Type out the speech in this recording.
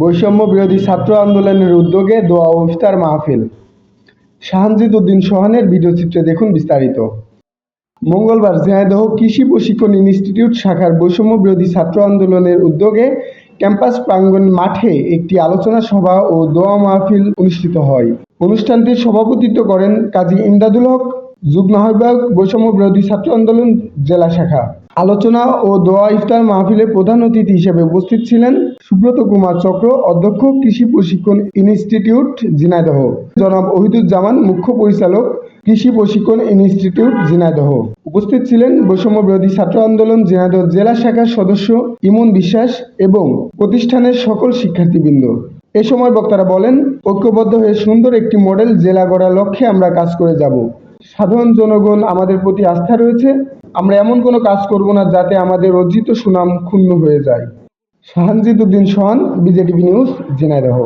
বৈষম্য বিরোধী ছাত্র আন্দোলনের উদ্যোগে দোয়া ও ইফতার মাহফিল। শাহানজিদ উদ্দিন সোহানের ভিডিওচিত্রে দেখুন বিস্তারিত। মঙ্গলবার ঝিনাইদহ কৃষি প্রশিক্ষণ ইনস্টিটিউট শাখার বৈষম্য বিরোধী ছাত্র আন্দোলনের উদ্যোগে ক্যাম্পাস প্রাঙ্গণ মাঠে একটি আলোচনা সভা ও দোয়া মাহফিল অনুষ্ঠিত হয়। অনুষ্ঠানটির সভাপতিত্ব করেন কাজী ইমদাদুল হক, যুগ্ম আহ্বায়ক বৈষম্য বিরোধী ছাত্র আন্দোলন জেলা শাখা। আলোচনা ও দোয়া ইফতার মাহফিলে প্রধান অতিথি হিসেবে উপস্থিত ছিলেন সুব্রত কুমার চক্র, অধ্যক্ষ কৃষি প্রশিক্ষণ ইনস্টিটিউট, ঝিনাইদহ। জনাব ওহিদুজ্জামান মুখ্য পরিচালক কৃষি প্রশিক্ষণ ইনস্টিটিউট, ঝিনাইদহ। উপস্থিত ছিলেন বৈষম্য বিরোধী ছাত্র আন্দোলন, ঝিনাইদহ জেলা শাখার সদস্য ইমন বিশ্বাস এবং প্রতিষ্ঠানের সকল শিক্ষার্থীবৃন্দ। এ সময় বক্তারা বলেন, ঐক্যবদ্ধ হয়ে সুন্দর একটি মডেল জেলা গড়ার লক্ষ্যে আমরা কাজ করে যাব। সাধারণ জনগণ আমাদের প্রতি আস্থা রয়েছে। আমরা এমন কোনো কাজ করব না যাতে আমাদের অর্জিত সুনাম ক্ষুণ্ণ হয়ে যায়। Shahanjid Uddin Sohan, BJTV news Jhenaidah